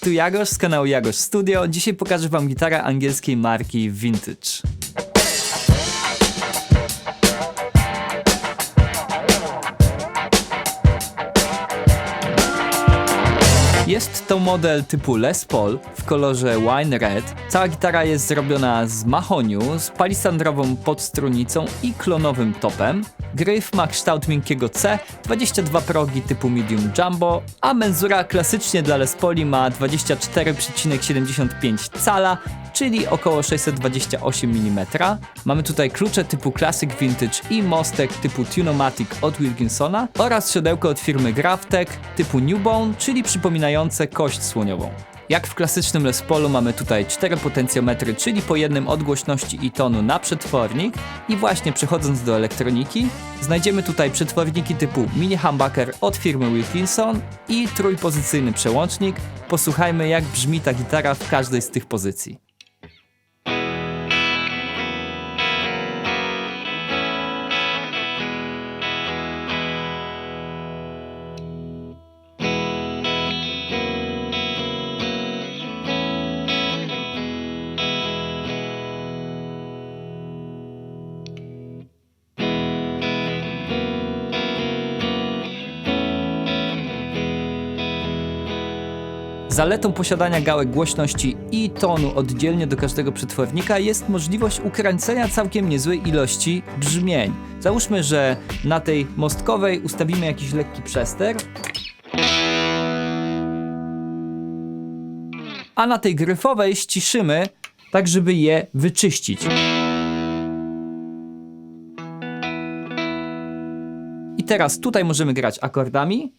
tu Jagosz z kanału Jagosz Studio. Dzisiaj pokażę wam gitarę angielskiej marki Vintage. Jest to model typu Les Paul w kolorze wine red. Cała gitara jest zrobiona z mahoniu, z palisandrową podstrunicą i klonowym topem. Gryf ma kształt miękkiego C, 22 progi typu medium jumbo, a menzura klasycznie dla Les Pauli ma 24,75 cala, czyli około 628 mm. Mamy tutaj klucze typu Classic Vintage i mostek typu Tunomatic od Wilkinsona oraz siodełko od firmy Graftek typu Newbone, czyli przypominające kość słoniową. Jak w klasycznym Les Paulu mamy tutaj cztery potencjometry, czyli po jednym od głośności i tonu na przetwornik. I właśnie przechodząc do elektroniki, znajdziemy tutaj przetworniki typu mini humbucker od firmy Wilkinson i trójpozycyjny przełącznik. Posłuchajmy jak brzmi ta gitara w każdej z tych pozycji. Zaletą posiadania gałek głośności i tonu oddzielnie do każdego przetwornika jest możliwość ukręcenia całkiem niezłej ilości brzmień. Załóżmy, że na tej mostkowej ustawimy jakiś lekki przester, a na tej gryfowej ściszymy, tak żeby je wyczyścić. I teraz tutaj możemy grać akordami.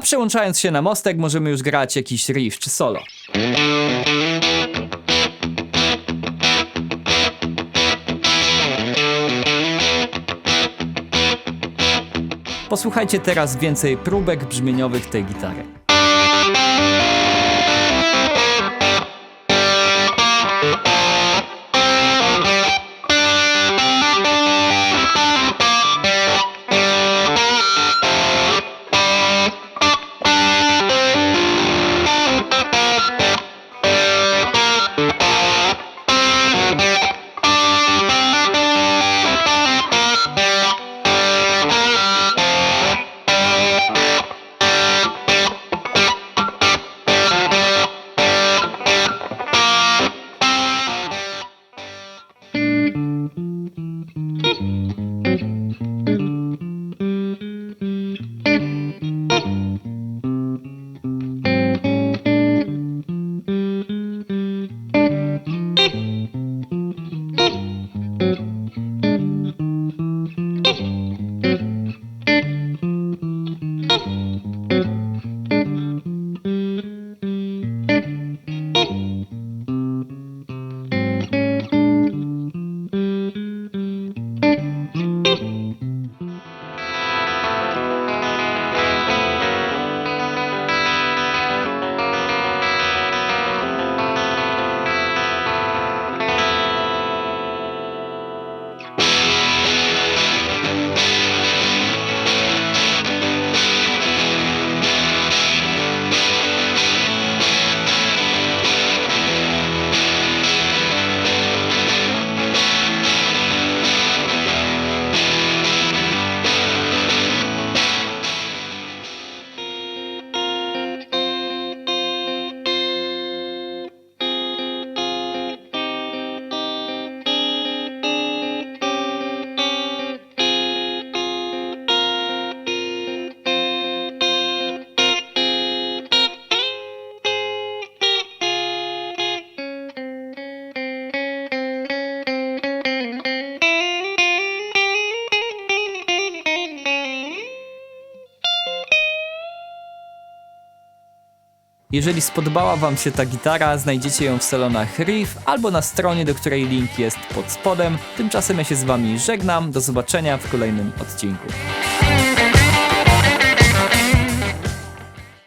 A przełączając się na mostek możemy już grać jakiś riff czy solo. Posłuchajcie teraz więcej próbek brzmieniowych tej gitary. Jeżeli spodobała Wam się ta gitara, znajdziecie ją w salonach Riff albo na stronie, do której link jest pod spodem. Tymczasem ja się z Wami żegnam. Do zobaczenia w kolejnym odcinku.